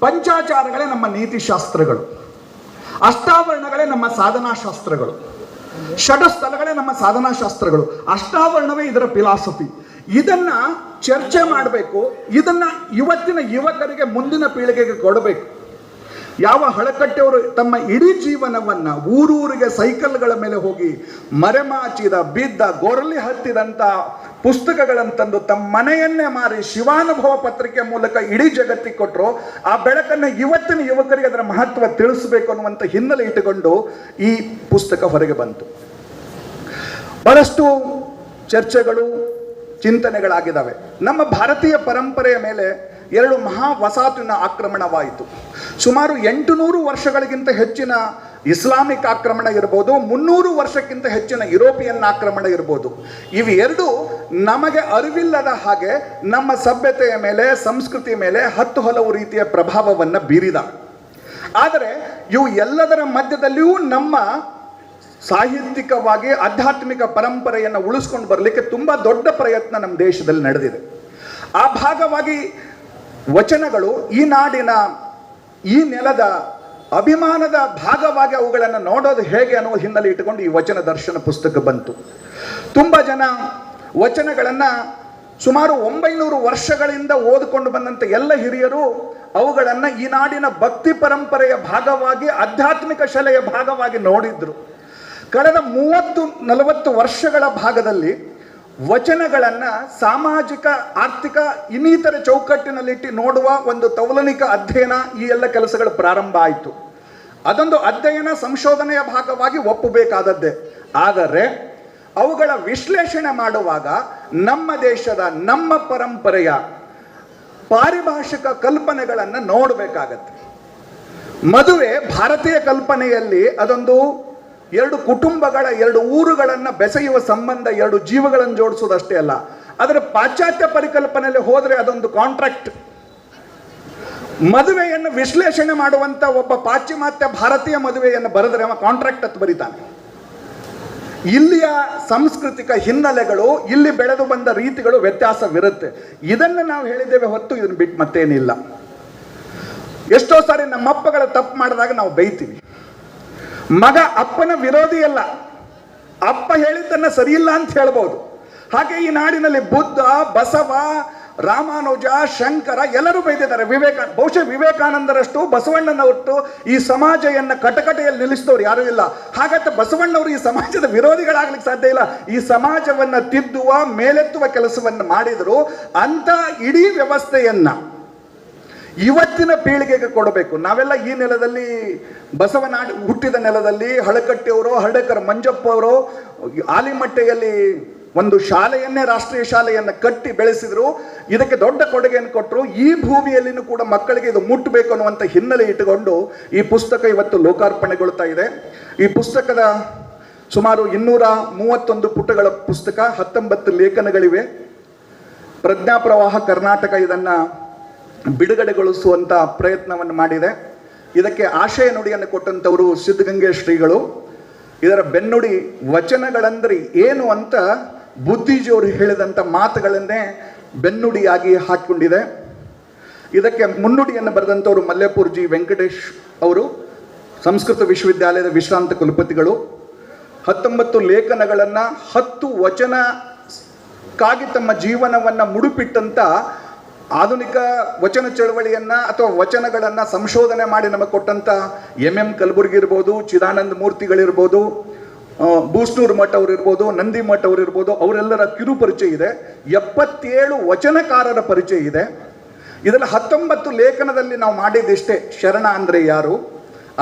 ಪಂಚಾಚಾರಗಳೇ ನಮ್ಮ ನೀತಿಶಾಸ್ತ್ರಗಳು ಅಷ್ಟಾವರಣಗಳೇ ನಮ್ಮ ಸಾಧನಾ ಶಾಸ್ತ್ರಗಳು. ಷಡಸ್ಥಲಗಳೇ ನಮ್ಮ ಸಾಧನಾ ಶಾಸ್ತ್ರಗಳು. ಅಷ್ಟಾವರಣವೇ ಇದರ ಫಿಲಾಸಫಿ ಇದನ್ನ ಚರ್ಚೆ ಮಾಡಬೇಕು. ಇದನ್ನ ಇವತ್ತಿನ ಯುವಕರಿಗೆ ಮುಂದಿನ ಪೀಳಿಗೆಗೆ ಕೊಡಬೇಕು. ಯಾವ ಹಳಕಟ್ಟೆಯವರು ತಮ್ಮ ಇಡೀ ಜೀವನವನ್ನ ಊರೂರಿಗೆ ಸೈಕಲ್ಗಳ ಮೇಲೆ ಹೋಗಿ ಮರೆಮಾಚಿದ, ಬಿದ್ದ, ಗೊರಲಿ ಹತ್ತಿದಂತ ತಂದು ತಮ್ಮ ಮನೆಯನ್ನೇ ಮಾರಿ ಶಿವಾನುಭವ ಪತ್ರಿಕೆ ಮೂಲಕ ಇಡೀ ಜಗತ್ತಿಗೆ ಕೊಟ್ಟರು ಆ ಬೆಳಕನ್ನು ಇವತ್ತಿನ ಯುವಕರಿಗೆ ಅದರ ಮಹತ್ವ ತಿಳಿಸಬೇಕು ಅನ್ನುವಂಥ ಹಿನ್ನೆಲೆ ಇಟ್ಟುಕೊಂಡು ಈ ಪುಸ್ತಕ ಹೊರಗೆ ಬಂತು. ಬಹಳಷ್ಟು ಚರ್ಚೆಗಳು, ಚಿಂತನೆಗಳಾಗಿದ್ದಾವೆ. ನಮ್ಮ ಭಾರತೀಯ ಪರಂಪರೆಯ ಮೇಲೆ ಎರಡು ಮಹಾ ವಸಾತಿನ ಆಕ್ರಮಣವಾಯಿತು. ಸುಮಾರು ಎಂಟುನೂರು ವರ್ಷಗಳಿಗಿಂತ ಹೆಚ್ಚಿನ ಇಸ್ಲಾಮಿಕ್ ಆಕ್ರಮಣ ಇರ್ಬೋದು, ಮುನ್ನೂರು ವರ್ಷಕ್ಕಿಂತ ಹೆಚ್ಚಿನ ಯುರೋಪಿಯನ್ ಆಕ್ರಮಣ ಇರ್ಬೋದು. ಇವೆರಡು ನಮಗೆ ಅರಿವಿಲ್ಲದ ಹಾಗೆ ನಮ್ಮ ಸಭ್ಯತೆಯ ಮೇಲೆ ಸಂಸ್ಕೃತಿಯ ಮೇಲೆ ಹತ್ತು ಹಲವು ರೀತಿಯ ಪ್ರಭಾವವನ್ನು ಬೀರಿದ. ಆದರೆ ಇವು ಎಲ್ಲದರ ಮಧ್ಯದಲ್ಲಿಯೂ ನಮ್ಮ ಸಾಹಿತ್ಯಿಕವಾಗಿ ಆಧ್ಯಾತ್ಮಿಕ ಪರಂಪರೆಯನ್ನು ಉಳಿಸ್ಕೊಂಡು ಬರಲಿಕ್ಕೆ ತುಂಬ ದೊಡ್ಡ ಪ್ರಯತ್ನ ನಮ್ಮ ದೇಶದಲ್ಲಿ ನಡೆದಿದೆ. ಆ ಭಾಗವಾಗಿ ವಚನಗಳು ಈ ನಾಡಿನ, ಈ ನೆಲದ ಅಭಿಮಾನದ ಭಾಗವಾಗಿ ಅವುಗಳನ್ನು ನೋಡೋದು ಹೇಗೆ ಅನ್ನುವ ಹಿನ್ನೆಲೆ ಇಟ್ಟುಕೊಂಡು ಈ ವಚನ ದರ್ಶನ ಪುಸ್ತಕ ಬಂತು. ತುಂಬ ಜನ ವಚನಗಳನ್ನು ಸುಮಾರು ಒಂಬೈನೂರು ವರ್ಷಗಳಿಂದ ಓದಿಕೊಂಡು ಬಂದಂತ ಎಲ್ಲ ಹಿರಿಯರು ಅವುಗಳನ್ನು ಈ ನಾಡಿನ ಭಕ್ತಿ ಪರಂಪರೆಯ ಭಾಗವಾಗಿ, ಆಧ್ಯಾತ್ಮಿಕ ಶಲೆಯ ಭಾಗವಾಗಿ ನೋಡಿದ್ರು. ಕಳೆದ ಮೂವತ್ತು, ನಲವತ್ತು ವರ್ಷಗಳ ಭಾಗದಲ್ಲಿ ವಚನಗಳನ್ನು ಸಾಮಾಜಿಕ, ಆರ್ಥಿಕ, ಇನ್ನಿತರ ಚೌಕಟ್ಟಿನಲ್ಲಿಟ್ಟು ನೋಡುವ ಒಂದು ತೌಲನಿಕ ಅಧ್ಯಯನ ಈ ಎಲ್ಲ ಕೆಲಸಗಳು ಪ್ರಾರಂಭ ಆಯಿತು. ಅದೊಂದು ಅಧ್ಯಯನ ಸಂಶೋಧನೆಯ ಭಾಗವಾಗಿ ಒಪ್ಪಬೇಕಾದದ್ದೇ. ಆದರೆ ಅವುಗಳ ವಿಶ್ಲೇಷಣೆ ಮಾಡುವಾಗ ನಮ್ಮ ದೇಶದ, ನಮ್ಮ ಪರಂಪರೆಯ ಪಾರಿಭಾಷಿಕ ಕಲ್ಪನೆಗಳನ್ನು ನೋಡಬೇಕಾಗತ್ತೆ. ಮದುವೆ ಭಾರತೀಯ ಕಲ್ಪನೆಯಲ್ಲಿ ಅದೊಂದು ಎರಡು ಕುಟುಂಬಗಳ, ಎರಡು ಊರುಗಳನ್ನು ಬೆಸೆಯುವ ಸಂಬಂಧ ಎರಡು ಜೀವಗಳನ್ನು ಜೋಡಿಸೋದಷ್ಟೇ ಅಲ್ಲ. ಆದರೆ ಪಾಶ್ಚಾತ್ಯ ಪರಿಕಲ್ಪನೆಯಲ್ಲಿ ಹೋದರೆ ಅದೊಂದು ಕಾಂಟ್ರಾಕ್ಟ್ ಮದುವೆಯನ್ನು ವಿಶ್ಲೇಷಣೆ ಮಾಡುವಂಥ ಒಬ್ಬ ಪಾಶ್ಚಿಮಾತ್ಯ ಭಾರತೀಯ ಮದುವೆಯನ್ನು ಬರೆದರೆ ಅವ ಕಾಂಟ್ರಾಕ್ಟ್ ಅಂತ ಬರೀತಾನೆ. ಇಲ್ಲಿಯ ಸಾಂಸ್ಕೃತಿಕ ಹಿನ್ನೆಲೆಗಳು, ಇಲ್ಲಿ ಬೆಳೆದು ಬಂದ ರೀತಿಗಳು ವ್ಯತ್ಯಾಸವಿರುತ್ತೆ. ಇದನ್ನು ನಾವು ಹೇಳಿದ್ದೇವೆ ಹೊತ್ತು ಇದನ್ನು ಬಿಟ್ಟು ಮತ್ತೇನಿಲ್ಲ. ಎಷ್ಟೋ ಸಾರಿ ನಮ್ಮಪ್ಪಗಳ ತಪ್ಪು ಮಾಡಿದಾಗ ನಾವು ಬೈತೀವಿ ಮಗ ಅಪ್ಪನ ವಿರೋಧಿ ಅಲ್ಲ. ಅಪ್ಪ ಹೇಳಿದ್ದನ್ನ ಸರಿಯಿಲ್ಲ ಅಂತ ಹೇಳ್ಬೋದು. ಹಾಗೆ ಈ ನಾಡಿನಲ್ಲಿ ಬುದ್ಧ, ಬಸವ, ರಾಮಾನುಜ, ಶಂಕರ ಎಲ್ಲರೂ ಬೈದಿದ್ದಾರೆ. ವಿವೇಕ, ಬಹುಶಃ ವಿವೇಕಾನಂದರಷ್ಟು ಬಸವಣ್ಣನ ಬಸವಣ್ಣನವಷ್ಟು ಈ ಸಮಾಜವನ್ನ ಕಟಕಟೆಯಲ್ಲಿ ನಿಲ್ಲಿಸಿದವರು ಯಾರೂ ಇಲ್ಲ. ಹಾಗಂತ ಬಸವಣ್ಣವರು ಈ ಸಮಾಜದ ವಿರೋಧಿಗಳಾಗ್ಲಿಕ್ಕೆ ಸಾಧ್ಯ ಇಲ್ಲ. ಈ ಸಮಾಜವನ್ನ ತಿದ್ದುವ, ಮೇಲೆತ್ತುವ ಕೆಲಸವನ್ನು ಮಾಡಿದರು. ಅಂತ ಇಡೀ ವ್ಯವಸ್ಥೆಯನ್ನ ಇವತ್ತಿನ ಪೀಳಿಗೆಗೆ ಕೊಡಬೇಕು. ನಾವೆಲ್ಲ ಈ ನೆಲದಲ್ಲಿ ಬಸವನಾಡಿ ಹುಟ್ಟಿದ ನೆಲದಲ್ಲಿ ಹಳಕಟ್ಟಿಯವರು ಹರಡಕರ್ ಮಂಜಪ್ಪ ಅವರು, ಆಲಿಮಟ್ಟೆಯಲ್ಲಿ ಒಂದು ಶಾಲೆಯನ್ನೇ, ರಾಷ್ಟ್ರೀಯ ಶಾಲೆಯನ್ನು ಕಟ್ಟಿ ಬೆಳೆಸಿದ್ರು. ಇದಕ್ಕೆ ದೊಡ್ಡ ಕೊಡುಗೆಯನ್ನು ಕೊಟ್ಟರು ಈ ಭೂಮಿಯಲ್ಲಿನೂ ಕೂಡ ಮಕ್ಕಳಿಗೆ ಇದು ಮುಟ್ಟಬೇಕು ಅನ್ನುವಂಥ ಹಿನ್ನೆಲೆ ಇಟ್ಟುಕೊಂಡು ಈ ಪುಸ್ತಕ ಇವತ್ತು ಲೋಕಾರ್ಪಣೆಗೊಳ್ತಾ ಇದೆ. ಈ ಪುಸ್ತಕದ ಸುಮಾರು ಇನ್ನೂರ ಮೂವತ್ತೊಂದು ಪುಟಗಳ ಪುಸ್ತಕ, ಹತ್ತೊಂಬತ್ತು ಲೇಖನಗಳಿವೆ. ಪ್ರಜ್ಞಾಪ್ರವಾಹ ಕರ್ನಾಟಕ ಇದನ್ನು ಬಿಡುಗಡೆಗೊಳಿಸುವಂಥ ಪ್ರಯತ್ನವನ್ನು ಮಾಡಿದೆ. ಇದಕ್ಕೆ ಆಶಯ ನುಡಿಯನ್ನು ಕೊಟ್ಟಂಥವರು ಸಿದ್ಧಗಂಗೆ ಶ್ರೀಗಳು. ಇದರ ಬೆನ್ನುಡಿ ವಚನಗಳಂದ್ರೆ ಏನು ಅಂತ ಬುದ್ಧಿಜಿಯವರು ಹೇಳಿದಂಥ ಮಾತುಗಳನ್ನೇ ಬೆನ್ನುಡಿಯಾಗಿ ಹಾಕಿಕೊಂಡಿದೆ. ಇದಕ್ಕೆ ಮುನ್ನುಡಿಯನ್ನು ಬರೆದಂಥವರು ಮಲ್ಲೇಪುರ್ ಜಿ. ವೆಂಕಟೇಶ್ ಅವರು, ಸಂಸ್ಕೃತ ವಿಶ್ವವಿದ್ಯಾಲಯದ ವಿಶ್ರಾಂತ ಕುಲಪತಿಗಳು. ಹತ್ತೊಂಬತ್ತು ಲೇಖನಗಳನ್ನು ಹತ್ತು ವಚನಕ್ಕಾಗಿ ತಮ್ಮ ಜೀವನವನ್ನು ಮುಡುಪಿಟ್ಟಂಥ ಆಧುನಿಕ ವಚನ ಚಳವಳಿಯನ್ನು ಅಥವಾ ವಚನಗಳನ್ನು ಸಂಶೋಧನೆ ಮಾಡಿ ನಮಗೆ ಕೊಟ್ಟಂಥ ಎಂ ಎಂ ಕಲಬುರ್ಗಿ ಇರ್ಬೋದು, ಚಿದಾನಂದ ಮೂರ್ತಿಗಳಿರ್ಬೋದು ಬೂಸ್ನೂರ್ ಮಠ ಅವರಿರ್ಬೋದು ನಂದಿ ಮಠ ಅವರಿರ್ಬೋದು ಅವರೆಲ್ಲರ ಕಿರು ಪರಿಚಯ ಇದೆ. ಎಪ್ಪತ್ತೇಳು ವಚನಕಾರರ ಪರಿಚಯ ಇದೆ. ಇದರಲ್ಲಿ ಹತ್ತೊಂಬತ್ತು ಲೇಖನದಲ್ಲಿ ನಾವು ಮಾಡಿದ್ದಿಷ್ಟೇ ಶರಣ ಅಂದರೆ ಯಾರು?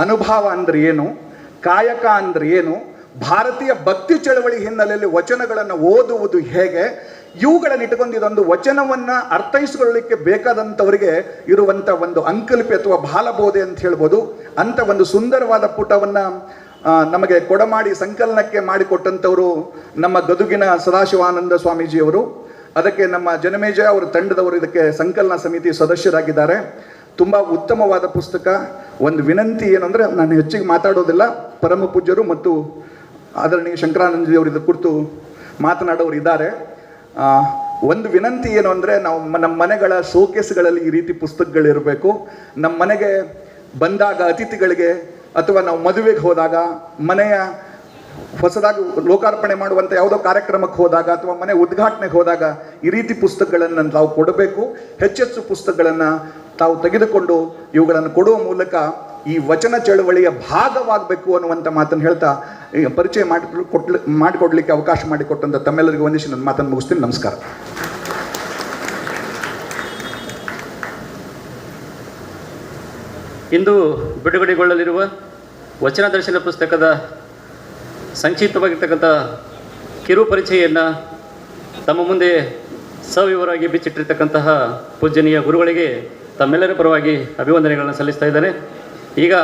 ಅನುಭವ ಅಂದರೆ ಏನು? ಕಾಯಕ ಅಂದರೆ ಏನು? ಭಾರತೀಯ ಭಕ್ತಿ ಚಳವಳಿ ಹಿನ್ನೆಲೆಯಲ್ಲಿ ವಚನಗಳನ್ನು ಓದುವುದು ಹೇಗೆ? ಇವುಗಳನ್ನು ಇಟ್ಟುಕೊಂಡು ಇದೊಂದು ವಚನವನ್ನ ಅರ್ಥೈಸಿಕೊಳ್ಳಲಿಕ್ಕೆ ಬೇಕಾದಂಥವರಿಗೆ ಇರುವಂಥ ಒಂದು ಅಂಕಲ್ಪಿ ಅಥವಾ ಬಾಲಬೋಧೆ ಅಂತ ಹೇಳ್ಬೋದು. ಅಂತ ಒಂದು ಸುಂದರವಾದ ಪುಟವನ್ನ ನಮಗೆ ಕೊಡಮಾಡಿ ಸಂಕಲನಕ್ಕೆ ಮಾಡಿಕೊಟ್ಟಂಥವರು ನಮ್ಮ ಗದುಗಿನ ಸದಾಶಿವಾನಂದ ಸ್ವಾಮೀಜಿಯವರು. ಅದಕ್ಕೆ ನಮ್ಮ ಜನಮೇಜ ಅವರ ತಂಡದವರು ಇದಕ್ಕೆ ಸಂಕಲನ ಸಮಿತಿ ಸದಸ್ಯರಾಗಿದ್ದಾರೆ. ತುಂಬ ಉತ್ತಮವಾದ ಪುಸ್ತಕ. ಒಂದು ವಿನಂತಿ ಏನಂದರೆ ನಾನು ಹೆಚ್ಚಿಗೆ ಮಾತಾಡೋದಿಲ್ಲ. ಪರಮ ಪೂಜ್ಯರು ಮತ್ತು ಆದರಣೀಯ ಶಂಕರಾನಂದಜಿಯವರು ಇದರ ಕುರಿತು ಮಾತನಾಡೋರು ಇದ್ದಾರೆ ಒಂದು ವಿನಂತಿ ಏನು ಅಂದರೆ ನಾವು ನಮ್ಮ ಮನೆಗಳ ಶೋಕೇಸ್ಗಳಲ್ಲಿ ಈ ರೀತಿ ಪುಸ್ತಕಗಳಿರಬೇಕು. ನಮ್ಮ ಮನೆಗೆ ಬಂದಾಗ ಅತಿಥಿಗಳಿಗೆ ಅಥವಾ ನಾವು ಮದುವೆಗೆ ಹೋದಾಗ ಮನೆಯ ಹೊಸದಾಗಿ ಲೋಕಾರ್ಪಣೆ ಮಾಡುವಂಥ ಯಾವುದೋ ಕಾರ್ಯಕ್ರಮಕ್ಕೆ ಹೋದಾಗ ಅಥವಾ ಮನೆ ಉದ್ಘಾಟನೆಗೆ ಹೋದಾಗ ಈ ರೀತಿ ಪುಸ್ತಕಗಳನ್ನು ತಾವು ಕೊಡಬೇಕು. ಹೆಚ್ಚೆಚ್ಚು ಪುಸ್ತಕಗಳನ್ನು ತಾವು ತೆಗೆದುಕೊಂಡು ಇವುಗಳನ್ನು ಕೊಡುವ ಮೂಲಕ ಈ ವಚನ ಚಳವಳಿಯ ಭಾಗವಾಗಬೇಕು ಅನ್ನುವಂಥ ಮಾತನ್ನು ಹೇಳ್ತಾ ಪರಿಚಯ ಮಾಡಿ ಕೊಟ್ಲಿ, ಮಾಡಿಕೊಡ್ಲಿಕ್ಕೆ ಅವಕಾಶ ಮಾಡಿಕೊಟ್ಟಂಥ ತಮ್ಮೆಲ್ಲರಿಗೂ ವಂದಿಸಿ ನನ್ನ ಮಾತನ್ನು ಮುಗಿಸ್ತೀನಿ. ನಮಸ್ಕಾರ. ಇಂದು ಬಿಡುಗಡೆಗೊಳ್ಳಲಿರುವ ವಚನ ದರ್ಶನ ಪುಸ್ತಕದ ಸಂಕ್ಷಿಪ್ತವಾಗಿರ್ತಕ್ಕಂಥ ಕಿರು ಪರಿಚಯನ್ನು ತಮ್ಮ ಮುಂದೆ ಸವಿವರಾಗಿ ಬಿಚ್ಚಿಟ್ಟಿರ್ತಕ್ಕಂತಹ ಪೂಜನೀಯ ಗುರುಗಳಿಗೆ ತಮ್ಮೆಲ್ಲರ ಪರವಾಗಿ ಅಭಿವಂದನೆಗಳನ್ನು ಸಲ್ಲಿಸ್ತಾ ಇದ್ದೇನೆ. ಈಗ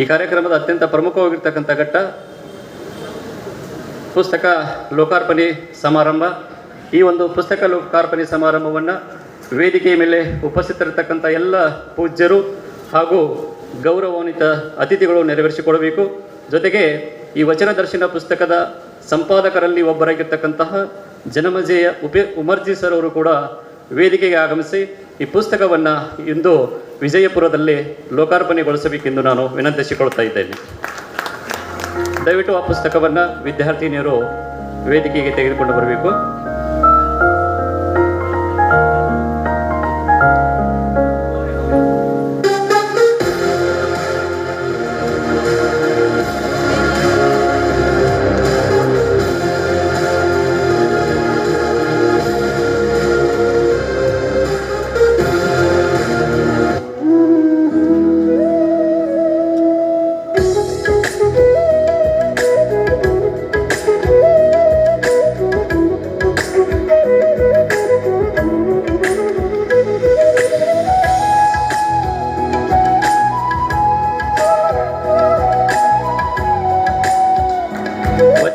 ಈ ಕಾರ್ಯಕ್ರಮದ ಅತ್ಯಂತ ಪ್ರಮುಖವಾಗಿರ್ತಕ್ಕಂಥ ಘಟ್ಟ ಪುಸ್ತಕ ಲೋಕಾರ್ಪಣೆ ಸಮಾರಂಭ. ಈ ಒಂದು ಪುಸ್ತಕ ಲೋಕಾರ್ಪಣೆ ಸಮಾರಂಭವನ್ನು ವೇದಿಕೆಯ ಮೇಲೆ ಉಪಸ್ಥಿತರಿರ್ತಕ್ಕಂಥ ಎಲ್ಲ ಪೂಜ್ಯರು ಹಾಗೂ ಗೌರವಾನ್ವಿತ ಅತಿಥಿಗಳು ನೆರವೇರಿಸಿಕೊಡಬೇಕು. ಜೊತೆಗೆ ಈ ವಚನ ದರ್ಶನ ಪುಸ್ತಕದ ಸಂಪಾದಕರಲ್ಲಿ ಒಬ್ಬರಾಗಿರ್ತಕ್ಕಂತಹ ಜನಮಜೆಯ ಉಪೇ, ಉಮರ್ಜಿ ಸರ್ ಅವರು ಕೂಡ ವೇದಿಕೆಗೆ ಆಗಮಿಸಿ ಈ ಪುಸ್ತಕವನ್ನು ಇಂದು ವಿಜಯಪುರದಲ್ಲಿ ಲೋಕಾರ್ಪಣೆಗೊಳಿಸಬೇಕೆಂದು ನಾನು ವಿನಂತಿಸಿಕೊಳ್ತಾ ಇದ್ದೇನೆ. ದಯವಿಟ್ಟು ಆ ಪುಸ್ತಕವನ್ನು ವಿದ್ಯಾರ್ಥಿನಿಯರು ವೇದಿಕೆಗೆ ತೆಗೆದುಕೊಂಡು ಬರಬೇಕು.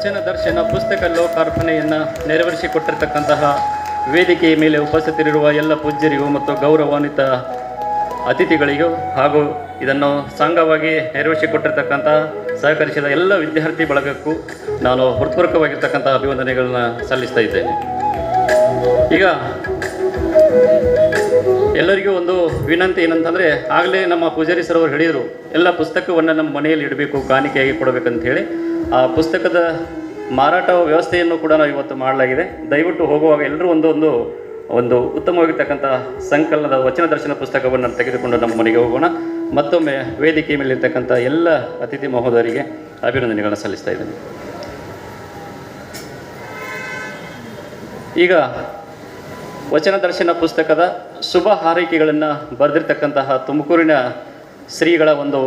ವಚನ ದರ್ಶನ ಪುಸ್ತಕ ಲೋಕಾರ್ಪಣೆಯನ್ನು ನೆರವೇರಿಸಿಕೊಟ್ಟಿರ್ತಕ್ಕಂತಹ ವೇದಿಕೆಯ ಮೇಲೆ ಉಪಸ್ಥಿತರಿರುವ ಎಲ್ಲ ಪೂಜ್ಯರಿಗೂ ಮತ್ತು ಗೌರವಾನ್ವಿತ ಅತಿಥಿಗಳಿಗೂ ಹಾಗೂ ಇದನ್ನು ಸಾಂಗವಾಗಿ ನೆರವೇರಿಸಿಕೊಟ್ಟಿರ್ತಕ್ಕಂಥ ಸಹಕರಿಸಿದ ಎಲ್ಲ ವಿದ್ಯಾರ್ಥಿ ಬಳಗಕ್ಕೂ ನಾನು ಹೃತ್ಪೂರ್ವಕವಾಗಿರ್ತಕ್ಕಂಥ ಅಭಿವಂದನೆಗಳನ್ನ ಸಲ್ಲಿಸ್ತಾ ಇದ್ದೇನೆ. ಈಗ ಎಲ್ಲರಿಗೂ ಒಂದು ವಿನಂತಿ ಏನಂತಂದರೆ ಆಗಲೇ ನಮ್ಮ ಪೂಜಾರಿ ಸರ್ ಅವರು ಹೇಳಿದರು, ಎಲ್ಲ ಪುಸ್ತಕವನ್ನು ನಮ್ಮ ಮನೆಯಲ್ಲಿ ಇಡಬೇಕು, ಕಾಣಿಕೆಯಾಗಿ ಕೊಡಬೇಕಂತ ಹೇಳಿ. ಆ ಪುಸ್ತಕದ ಮಾರಾಟ ವ್ಯವಸ್ಥೆಯನ್ನು ಕೂಡ ನಾವು ಇವತ್ತು ಮಾಡಲಾಗಿದೆ. ದಯವಿಟ್ಟು ಹೋಗುವಾಗ ಎಲ್ಲರೂ ಒಂದೊಂದು ಒಂದು ಉತ್ತಮವಾಗಿರ್ತಕ್ಕಂಥ ಸಂಕಲನದ ವಚನ ದರ್ಶನ ಪುಸ್ತಕವನ್ನು ತೆಗೆದುಕೊಂಡು ನಮ್ಮ ಮನೆಗೆ ಹೋಗೋಣ. ಮತ್ತೊಮ್ಮೆ ವೇದಿಕೆ ಮೇಲಿರ್ತಕ್ಕಂಥ ಎಲ್ಲ ಅತಿಥಿ ಮಹೋದರಿಗೆ ಅಭಿನಂದನೆಗಳನ್ನು ಸಲ್ಲಿಸ್ತಾ ಇದ್ದೀನಿ. ಈಗ ವಚನ ದರ್ಶನ ಪುಸ್ತಕದ ಶುಭ ಹಾರೈಕೆಗಳನ್ನು ಬರೆದಿರ್ತಕ್ಕಂತಹ ತುಮಕೂರಿನ ಶ್ರೀಗಳ ಒಂದು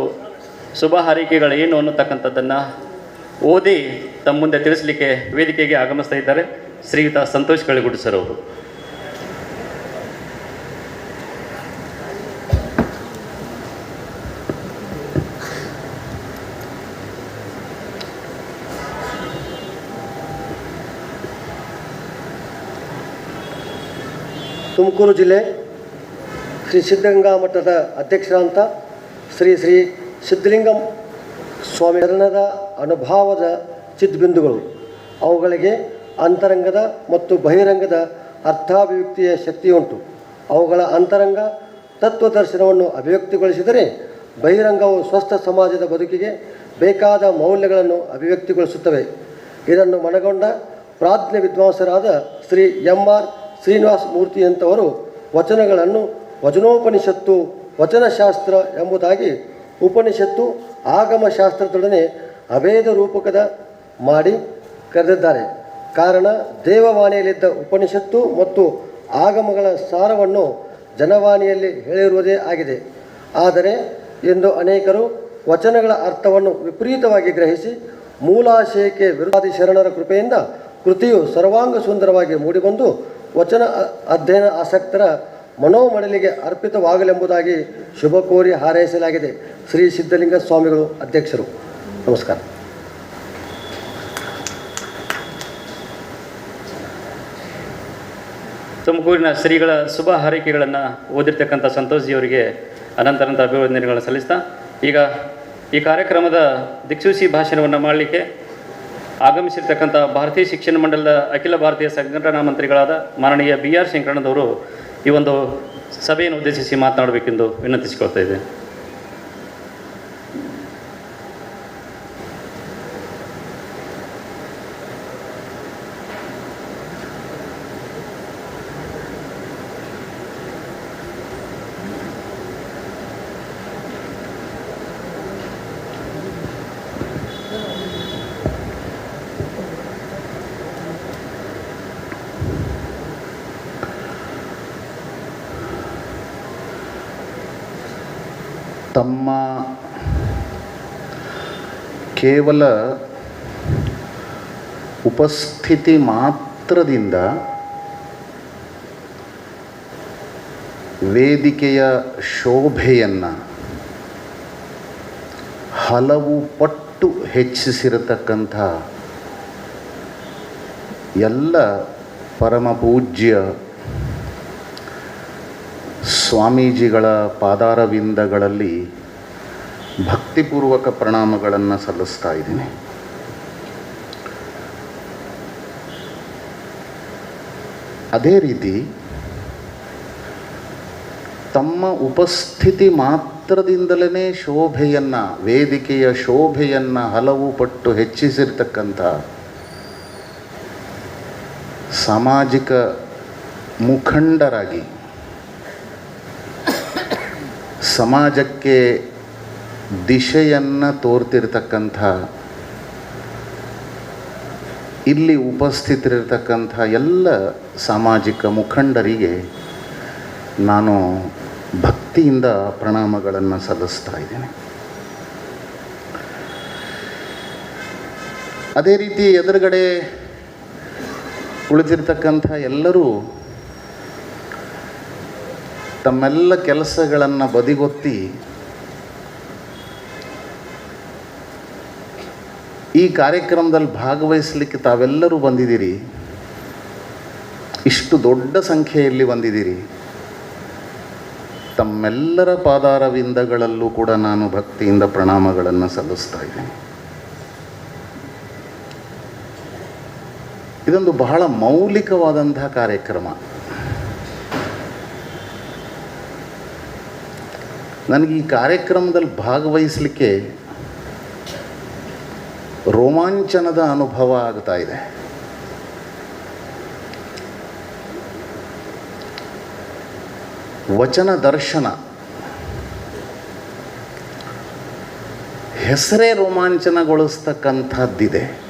ಶುಭ ಹಾರೈಕೆಗಳೇನು ಅನ್ನತಕ್ಕಂಥದ್ದನ್ನು ಓದಿ ತಮ್ಮ ಮುಂದೆ ತಿಳಿಸಲಿಕ್ಕೆ ವೇದಿಕೆಗೆ ಆಗಮಿಸ್ತಾ ಇದ್ದಾರೆ ಶ್ರೀಯುತ ಸಂತೋಷ್ ಕಳಿಗುಡ್ ಸರ್ ಅವರು. ತುಮಕೂರು ಜಿಲ್ಲೆ ಶ್ರೀ ಸಿದ್ಧಗಂಗಾ ಮಠದ ಅಧ್ಯಕ್ಷರಾದಂಥ ಶ್ರೀ ಶ್ರೀ ಸಿದ್ಧಲಿಂಗಂ ಸ್ವಾಮಿ ಶರಣರ ಅನುಭಾವದ ಚಿದ್ಬಿಂದುಗಳು. ಅವುಗಳಿಗೆ ಅಂತರಂಗದ ಮತ್ತು ಬಹಿರಂಗದ ಅರ್ಥಾಭಿವ್ಯಕ್ತಿಯ ಶಕ್ತಿಯುಂಟು. ಅವುಗಳ ಅಂತರಂಗ ತತ್ವದರ್ಶನವನ್ನು ಅಭಿವ್ಯಕ್ತಿಗೊಳಿಸಿದರೆ ಬಹಿರಂಗವು ಸ್ವಸ್ಥ ಸಮಾಜದ ಬದುಕಿಗೆ ಬೇಕಾದ ಮೌಲ್ಯಗಳನ್ನು ಅಭಿವ್ಯಕ್ತಿಗೊಳಿಸುತ್ತವೆ. ಇದನ್ನು ಮನಗೊಂಡ ಪ್ರಾಜ್ಞ ವಿದ್ವಾಂಸರಾದ ಶ್ರೀ ಎಂ ಆರ್ ಶ್ರೀನಿವಾಸ ಮೂರ್ತಿಯಂಥವರು ವಚನಗಳನ್ನು ವಚನೋಪನಿಷತ್ತು, ವಚನಶಾಸ್ತ್ರ ಎಂಬುದಾಗಿ ಉಪನಿಷತ್ತು, ಆಗಮಶಾಸ್ತ್ರದೊಡನೆ ಅಭೇದ ರೂಪಕದ ಮಾಡಿ ಕರೆದಿದ್ದಾರೆ. ಕಾರಣ ದೇವವಾಣಿಯಲ್ಲಿದ್ದ ಉಪನಿಷತ್ತು ಮತ್ತು ಆಗಮಗಳ ಸಾರವನ್ನು ಜನವಾಣಿಯಲ್ಲಿ ಹೇಳಿರುವುದೇ ಆಗಿದೆ. ಆದರೆ ಎಂದು ಅನೇಕರು ವಚನಗಳ ಅರ್ಥವನ್ನು ವಿಪರೀತವಾಗಿ ಗ್ರಹಿಸಿ ಮೂಲಾಶಯಕ್ಕೆ ವಿರೋಧಿ ಶರಣರ ಕೃಪೆಯಿಂದ ಕೃತಿಯು ಸರ್ವಾಂಗ ಸುಂದರವಾಗಿ ಮೂಡಿಬಂದು ವಚನ ಅಧ್ಯಯನ ಆಸಕ್ತರ ಮನೋಮಡಲಿಗೆ ಅರ್ಪಿತವಾಗಲೆಂಬುದಾಗಿ ಶುಭ ಕೋರಿ ಹಾರೈಸಲಾಗಿದೆ. ಶ್ರೀ ಸಿದ್ಧಲಿಂಗ ಸ್ವಾಮಿಗಳು ಅಧ್ಯಕ್ಷರು. ನಮಸ್ಕಾರ. ತುಮಕೂರಿನ ಶ್ರೀಗಳ ಶುಭ ಹಾರೈಕೆಗಳನ್ನು ಓದಿರ್ತಕ್ಕಂಥ ಸಂತೋಷ್ಜಿಯವರಿಗೆ ಅನಂತರಂತ ಅಭಿವಂದನೆಗಳನ್ನು ಸಲ್ಲಿಸ್ತಾ, ಈಗ ಈ ಕಾರ್ಯಕ್ರಮದ ದಿಕ್ಸೂಚಿ ಭಾಷಣವನ್ನು ಮಾಡಲಿಕ್ಕೆ ಆಗಮಿಸಿರ್ತಕ್ಕಂಥ ಭಾರತೀಯ ಶಿಕ್ಷಣ ಮಂಡಲದ ಅಖಿಲ ಭಾರತೀಯ ಸಂಘಟನಾ ಮಂತ್ರಿಗಳಾದ ಮಾನನೀಯ ಬಿ ಆರ್ ಶಂಕರಣ್ಣದವರು ಈ ಒಂದು ಸಭೆಯನ್ನು ಉದ್ದೇಶಿಸಿ ಮಾತನಾಡಬೇಕೆಂದು ವಿನಂತಿಸಿಕೊಳ್ತಾ ಇದ್ದೇನೆ. ತಮ್ಮ ಕೇವಲ ಉಪಸ್ಥಿತಿ ಮಾತ್ರದಿಂದ ವೇದಿಕೆಯ ಶೋಭೆಯನ್ನು ಹಲವು ಪಟ್ಟು ಹೆಚ್ಚಿಸಿರತಕ್ಕಂಥ ಎಲ್ಲ ಪರಮ ಪೂಜ್ಯ ಸ್ವಾಮೀಜಿಗಳ ಪಾದಾರವಿಂದಗಳಲ್ಲಿ ಭಕ್ತಿಪೂರ್ವಕ ಪ್ರಣಾಮಗಳನ್ನು ಸಲ್ಲಿಸ್ತಾ ಇದ್ದೀನಿ. ಅದೇ ರೀತಿ ತಮ್ಮ ಉಪಸ್ಥಿತಿ ಮಾತ್ರದಿಂದಲೇ ಶೋಭೆಯನ್ನು, ವೇದಿಕೆಯ ಶೋಭೆಯನ್ನು ಹಲವು ಪಟ್ಟು ಹೆಚ್ಚಿಸಿರ್ತಕ್ಕಂಥ ಸಾಮಾಜಿಕ ಮುಖಂಡರಾಗಿ ಸಮಾಜಕ್ಕೆ ದಿಶೆಯನ್ನು ತೋರ್ತಿರ್ತಕ್ಕಂಥ, ಇಲ್ಲಿ ಉಪಸ್ಥಿತರಿರ್ತಕ್ಕಂಥ ಎಲ್ಲ ಸಾಮಾಜಿಕ ಮುಖಂಡರಿಗೆ ನಾನು ಭಕ್ತಿಯಿಂದ ಪ್ರಣಾಮಗಳನ್ನು ಸಲ್ಲಿಸ್ತಾ ಇದ್ದೇನೆ. ಅದೇ ರೀತಿ ಎದುರುಗಡೆ ಉಳಿದಿರ್ತಕ್ಕಂಥ ಎಲ್ಲರೂ ತಮ್ಮೆಲ್ಲ ಕೆಲಸಗಳನ್ನು ಬದಿಗೊತ್ತಿ ಈ ಕಾರ್ಯಕ್ರಮದಲ್ಲಿ ಭಾಗವಹಿಸಲಿಕ್ಕೆ ತಾವೆಲ್ಲರೂ ಬಂದಿದ್ದೀರಿ. ಇಷ್ಟು ದೊಡ್ಡ ಸಂಖ್ಯೆಯಲ್ಲಿ ಬಂದಿದ್ದೀರಿ. ತಮ್ಮೆಲ್ಲರ ಪಾದಾರವಿಂದಗಳಲ್ಲೂ ಕೂಡ ನಾನು ಭಕ್ತಿಯಿಂದ ಪ್ರಣಾಮಗಳನ್ನು ಸಲ್ಲಿಸ್ತಾ ಇದ್ದೀನಿ. ಇದೊಂದು ಬಹಳ ಮೌಲಿಕವಾದಂತಹ ಕಾರ್ಯಕ್ರಮ. ನನಗೆ ಈ ಕಾರ್ಯಕ್ರಮದಲ್ಲಿ ಭಾಗವಹಿಸಲಿಕ್ಕೆ ರೋಮಾಂಚನದ ಅನುಭವ ಆಗ್ತಾ ಇದೆ. ವಚನ ದರ್ಶನ. ಹೆಸರೇ ರೋಮಾಂಚನಗೊಳಿಸ್ತಕ್ಕಂಥದ್ದಿದೆ.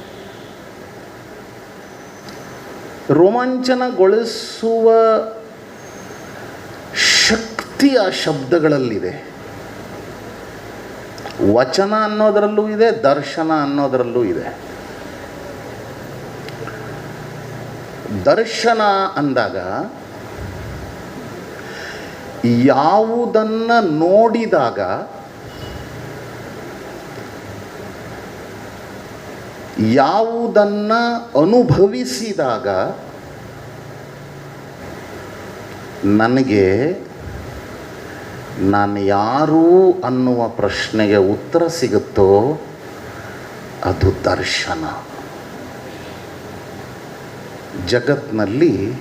ರೋಮಾಂಚನಗೊಳಿಸುವ ಶಕ್ತಿ ಆ ಶಬ್ದಗಳಲ್ಲಿದೆ. ವಚನ ಅನ್ನೋದರಲ್ಲೂ ಇದೆ, ದರ್ಶನ ಅನ್ನೋದರಲ್ಲೂ ಇದೆ. ದರ್ಶನ ಅಂದಾಗ ಯಾವುದನ್ನು ನೋಡಿದಾಗ ಯಾವುದನ್ನು ಅನುಭವಿಸಿದಾಗ ನನಗೆ ನಾನು ಯಾರು ಅನ್ನುವ ಪ್ರಶ್ನೆಗೆ ಉತ್ತರ ಸಿಗುತ್ತೋ ಅದು ದರ್ಶನ. ಜಗತ್ನಲ್ಲಿ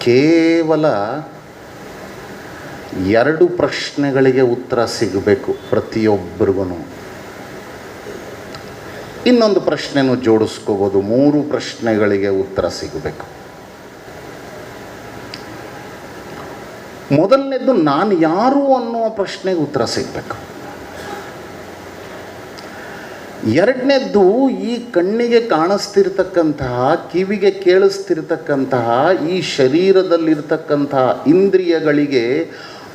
ಕೇವಲ ಎರಡು ಪ್ರಶ್ನೆಗಳಿಗೆ ಉತ್ತರ ಸಿಗಬೇಕು ಪ್ರತಿಯೊಬ್ಬರಿಗೂ ಇನ್ನೊಂದು ಪ್ರಶ್ನೆನೂ ಜೋಡಿಸ್ಕೋಬೋದು, ಮೂರು ಪ್ರಶ್ನೆಗಳಿಗೆ ಉತ್ತರ ಸಿಗಬೇಕು. ನಾನು ಯಾರು ಅನ್ನುವ ಪ್ರಶ್ನೆಗೆ ಉತ್ತರ ಸಿಗಬೇಕು. ಎರಡನೇದ್ದು ಈ ಕಣ್ಣಿಗೆ ಕಾಣಿಸ್ತಿರ್ತಕ್ಕಂತಹ, ಕಿವಿಗೆ ಕೇಳಿಸ್ತಿರ್ತಕ್ಕಂತಹ, ಈ ಶರೀರದಲ್ಲಿರ್ತಕ್ಕಂತಹ ಇಂದ್ರಿಯಗಳಿಗೆ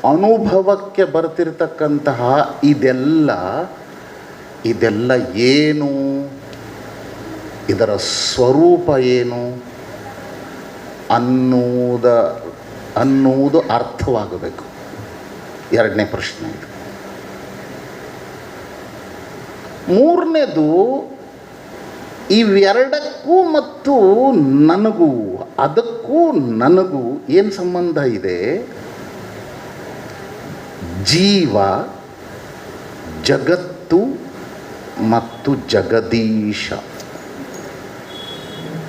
ಅನುಭವಕ್ಕೆ ಬರ್ತಿರ್ತಕ್ಕಂತಹ ಇದೆಲ್ಲ ಇದೆಲ್ಲ ಏನು? ಇದರ ಸ್ವರೂಪ ಏನು ಅನ್ನುವುದ ಅನ್ನುವುದು ಅರ್ಥವಾಗಬೇಕು. ಎರಡನೇ ಪ್ರಶ್ನೆ ಇದು. ಮೂರನೇದು, ಇವೆರಡಕ್ಕೂ ಮತ್ತು ನನಗೂ, ಅದಕ್ಕೂ ನನಗೂ ಏನು ಸಂಬಂಧ ಇದೆ? ಜೀವ, ಜಗತ್ತು ಮತ್ತು ಜಗದೀಶ.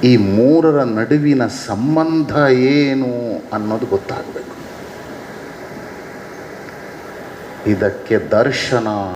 ಈ ಮೂರರ ನಡುವಿನ ಸಂಬಂಧ ಏನು ಅನ್ನೋದು ಗೊತ್ತಾಗಬೇಕು. ಇದಕ್ಕೆ ದರ್ಶನ